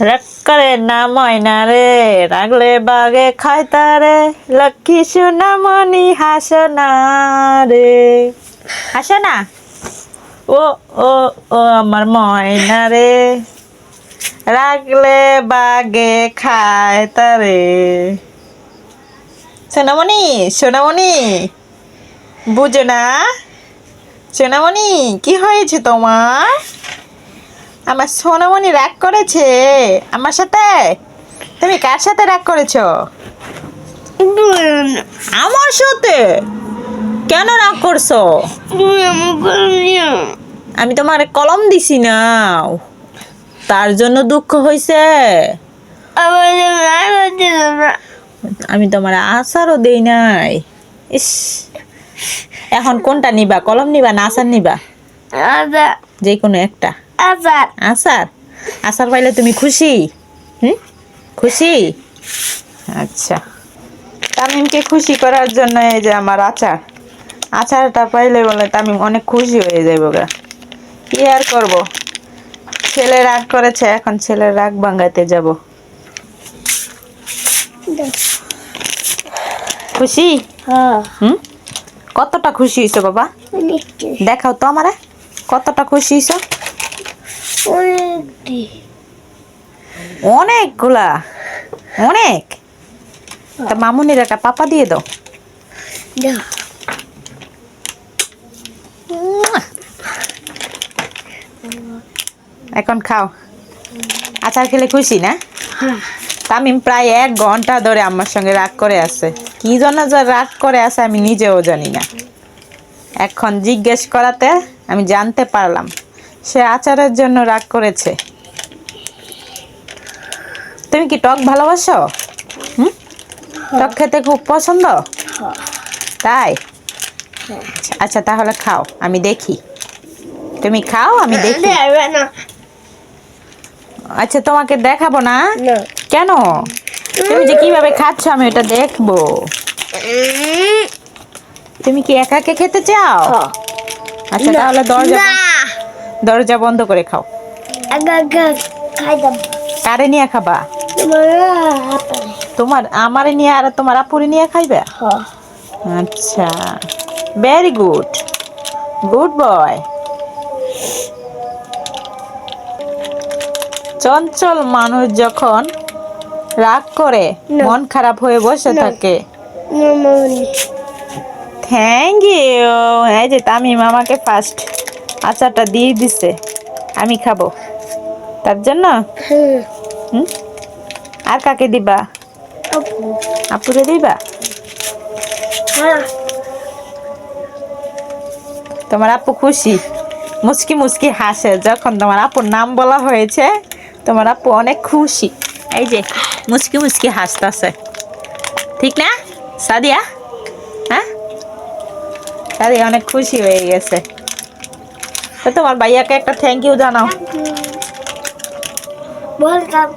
রাগ করে না ময়না রে, রাগলে বাগে খায় তারে। লক্ষ্মী সোনামণি হাসো না রে। হাসো না ও ও ও আমার ময়না রে। রাগলে বাগে খায় তারে। সোনামণি সোনামণি, বুঝো না। সোনামণি, কি হয়েছে তোমার? আমার সোনামণি রাগ করেছে আমার সাথে? তুমি কার সাথে রাগ করেছ? আমার সাথে? কেন রাগ করছ? আমি তোমার কলম দিছি না। তার জন্য দুঃখ হয়েছে আমি তোমার আচারও দেই নাই। ইস। এখন কোনটা নিবা? কলম নিবা না আচার নিবা? যে কোনো একটা। আচার। আচার? পাইলে তুমি খুশি? হুম? খুশি? আচ্ছা। তামিমকে খুশি করার জন্য এই যে আমার আচার। আচারটা পাইলে বলে তামিম অনেক খুশি হয়ে যাইব গা। কি আর করব? ছেলে রাগ করেছে এখন ছেলের রাগ ভাঙাতে যাব। খুশি? হুম? কতটা খুশি হয়েছো বাবা? দেখাও তো আমারে। কতটা খুশি হয়েছো অনেকগুলা। অনেক। তা মামুনির একটা পাপা দিয়ে দাও। এখন খাও। আচার খেলে খুশি না? তামিম প্রায় এক ঘণ্টা ধরে আমার সঙ্গে রাগ করে আছে। কি জন্য যে রাগ করে আছে আমি নিজেও জানি না। এখন জিজ্ঞেস করাতে আমি জানতে পারলাম। সে আচারের জন্য রাগ করেছে। তুমি কি টক ভালোবাসো? হুম? টক খেতে খুব পছন্দ? তাই? আচ্ছা তাহলে খাও আমি দেখি। তুমি খাও আমি দেখি। আচ্ছা তোমাকে দেখাবো না? কেন? তুমি যে কীভাবে খাচ্ছ আমি ওটা দেখব। তুমি কি একা একা খেতে চাও? আচ্ছা তাহলে দরজা দরজা বন্ধ করে খাও। কারে নিয়ে খাবা? তোমার আমারে নিয়ে আর তোমার আপুরে নিয়ে খাইবে? আচ্ছা ভেরি গুড গুড বয় চঞ্চল মানুষ যখন রাগ করে মন খারাপ হয়ে বসে থাকে। থ্যাংক ইউ এই যে তামিম আমাকে ফার্স্ট আচারটা দিয়ে দিছে আমি খাব। তার জন্য? আর কাকে দিবা? আপুরে দিবা? তোমার আপু খুশি? মুচকি মুচকি হাসে যখন তোমার আপুর নাম বলা হয়েছে তোমার আপু অনেক খুশি। এই যে মুচকি মুচকি হাসতেছে। ঠিক না? সাদিয়া? হ্যাঁ? সাদিয়া অনেক খুশি হয়ে গেছে। তোমার ভাইয়াকে একটা থ্যাংক ইউ জানাও। বলতাম